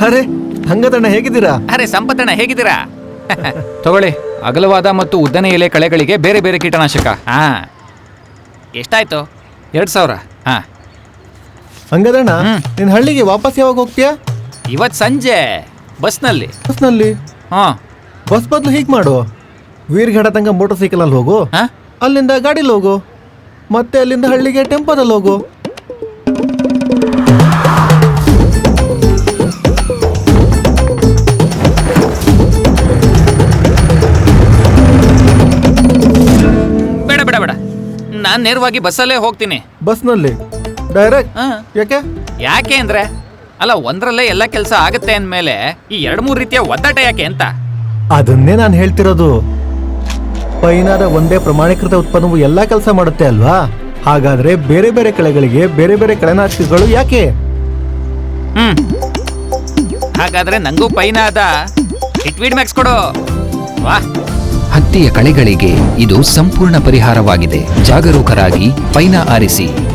ಅರೆ ಹಂಗದಣ್ಣ ಹೇಗಿದ್ದೀರಾ? ಅರೆ ಸಂಪತ್ತಣ್ಣ ಹೇಗಿದ್ದೀರಾ? ತಗೊಳ್ಳಿ ಅಗಲವಾದ ಮತ್ತು ಉದ್ದನೆ ಎಲೆ ಕಳೆಗಳಿಗೆ ಬೇರೆ ಬೇರೆ ಕೀಟನಾಶಕ. ಹಾ. ಎಷ್ಟಾಯ್ತು? ಎರಡು ಸಾವಿರ. ಹಾ. ಹಂಗದಣ್ಣ ಹ್ಮ್. ನಿನ್ ಹಳ್ಳಿಗೆ ವಾಪಸ್ ಯಾವಾಗ ಹೋಗ್ತೀಯಾ? ಇವತ್ ಸಂಜೆ ಬಸ್ನಲ್ಲಿ. ಬಸ್ನಲ್ಲಿ? ಹಾ. ಬಸ್ ಬದಲು ಹೀಗೆ ಮಾಡು. ವೀರ್ಘಡ ತಂಗ ಮೋಟರ್ ಸೈಕಲ್ ಅಲ್ಲಿ ಹೋಗು. ಹಾ? ಅಲ್ಲಿಂದ ಗಾಡಿಲಿ ಹೋಗು. ಮತ್ತೆ ಅಲ್ಲಿಂದ ಹಳ್ಳಿಗೆ ಟೆಂಪೋದಲ್ಲಿ ಹೋಗು. ನಾನು ನೇರವಾಗಿ ಬಸ್ಸಲ್ಲೇ ಹೋಗ್ತೀನಿ. ಬಸ್ನಲ್ಲಿ? ಡೈರೆಕ್ಟ್? ಹಾ. ಯಾಕೆ? ಯಾಕೆ ಅಂದ್ರೆ? ಅಲ್ಲ ಒಂದ್ರಲ್ಲೇ ಎಲ್ಲ ಕೆಲಸ ಆಗುತ್ತೆ ಅಂದ್ಮೇಲೆ ಈ ಎರಡು ಮೂರು ರೀತಿಯ ಒದ್ದಾಟ ಯಾಕೆ ಅಂತ? ಅದನ್ನೇ ನಾನು ಹೇಳ್ತಿರೋದು. ಪೈನಾದ ಒಂದೇ ಪ್ರಮಾಣೀಕೃತ ಉತ್ಪನ್ನವು ಎಲ್ಲಾ ಕೆಲಸ ಮಾಡುತ್ತೆ ಅಲ್ವಾ? ಹಾಗಾದ್ರೆ ಬೇರೆ ಬೇರೆ ಕಳೆಗಳಿಗೆ ಬೇರೆ ಬೇರೆ ಕಳೆನಾಶಕಗಳು ಯಾಕೆ? ಹ್ಮ್. ಹಾಗಾದ್ರೆ ನಂಗೂ ಪೈನಾದ ಹಿಟ್ವೀಡ್ ಮ್ಯಾಕ್ಸ್ ಕೊಡು. ವಾ. ಹತ್ತಿಯ ಕಳೆಗಳಿಗೆ ಇದು ಸಂಪೂರ್ಣ ಪರಿಹಾರವಾಗಿದೆ. ಜಾಗರೂಕರಾಗಿ ಪೈನ ಆರಿಸಿ.